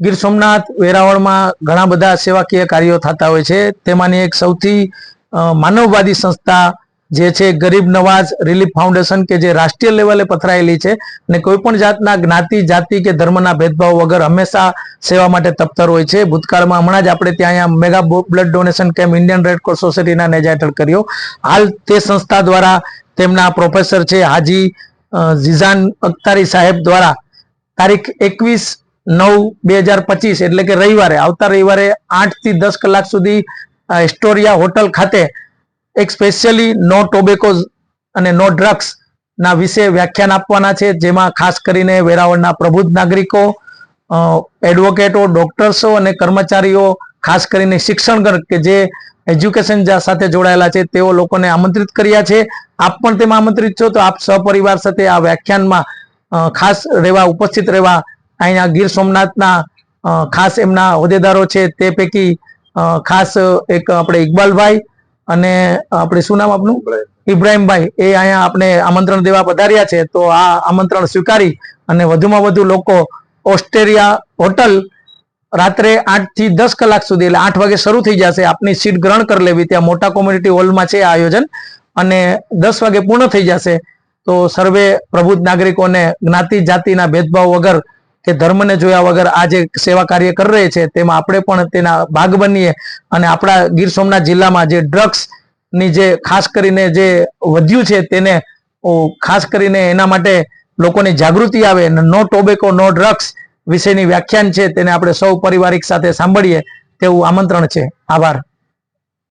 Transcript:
ગીર સોમનાથ, વેરાવળમાં ઘણા બધા સેવાકીય કાર્યો થતા હોય છે. તેમાંની એક સૌથી માનવવાદી સંસ્થા જે છે, ગરીબ નવાઝ રિલીફ ફાઉન્ડેશન કે જે રાષ્ટ્રીય લેવલે પથરાયેલી છે અને કોઈ પણ જાતના જ્ઞાતિ, જાતિ કે ધર્મના ભેદભાવ વગર હંમેશા સેવા માટે તપ્તર હોય છે. ભૂતકાળમાં હમણાં જ આપણે ત્યાં અહીંયા mega blood donation camp, Indian Red Cross સોસાયટીના નેજા હેઠળ કર્યો. હાલ તે સંસ્થા દ્વારા તેમના પ્રોફેસર છે હાજી જીઝાન અખ્તારી સાહેબ દ્વારા તારીખ એકવીસ નવ બે હજાર પચીસ એટલે કે રવિવારે આવતા રવિવારે આઠથી દસ કલાક સુધી અ, એસ્ટોરિયા હોટલ ખાતે એક સ્પેશિયલી નો ટોબેકો અને નો ડ્રગ્સ ના વિશે વ્યાખ્યાન આપવાના છે જેમાં ખાસ કરીને વેરાવળના પ્રબુદ્ધ નાગરિકો એડવોકેટો ડોક્ટર્સો અને કર્મચારીઓ ખાસ કરીને શિક્ષણ કે જે એજ્યુકેશન સાથે જોડાયેલા છે તેઓ લોકોને આમંત્રિત કર્યા છે. આપ પણ તેમાં આમંત્રિત છો તો આપ સપરિવાર સાથે આ વ્યાખ્યાનમાં ખાસ રહેવા ઉપસ્થિત રહેવા અહીંયા ગીર સોમનાથના ખાસ એમના હોદ્દેદારો છે તે પૈકી ખાસ એક આપણે ઇકબાલભાઈ અને આપણે શું નામ આપનું? ઇબ્રાહીમભાઈ. એ અહીંયા આપણે આમંત્રણ દેવા પધાર્યા છે. તો આ આમંત્રણ સ્વીકારી અને વધુમાં વધુ લોકો ઓસ્ટ્રેલિયા હોટલ રાત્રે આઠથી દસ કલાક સુધી, એટલે આઠ વાગે શરૂ થઈ જશે. આપની સીટ ગ્રહણ કરી લેવી. ત્યાં મોટા કોમ્યુનિટી હોલમાં છે આ આયોજન અને દસ વાગે પૂર્ણ થઈ જશે. તો સર્વે પ્રબુદ્ધ નાગરિકોને જ્ઞાતિ જાતિના ભેદભાવ વગર કે ધર્મને જોયા વગર આ જે સેવા કાર્ય કરી રહી છે, તેમાં આપણે પણ તેના ભાગ બનીએ અને આપણા ગીર સોમનાથ જિલ્લામાં જે ડ્રગ્સની જે ખાસ કરીને જે વધ્યું છે, તેને ખાસ કરીને એના માટે લોકોની જાગૃતિ આવે નો ટોબેકો, નો ડ્રગ્સ વિશેની વ્યાખ્યાન છે, તેને આપણે સૌ પારિવારિક સાથે સાંભળીએ તેવું આમંત્રણ છે. આભાર.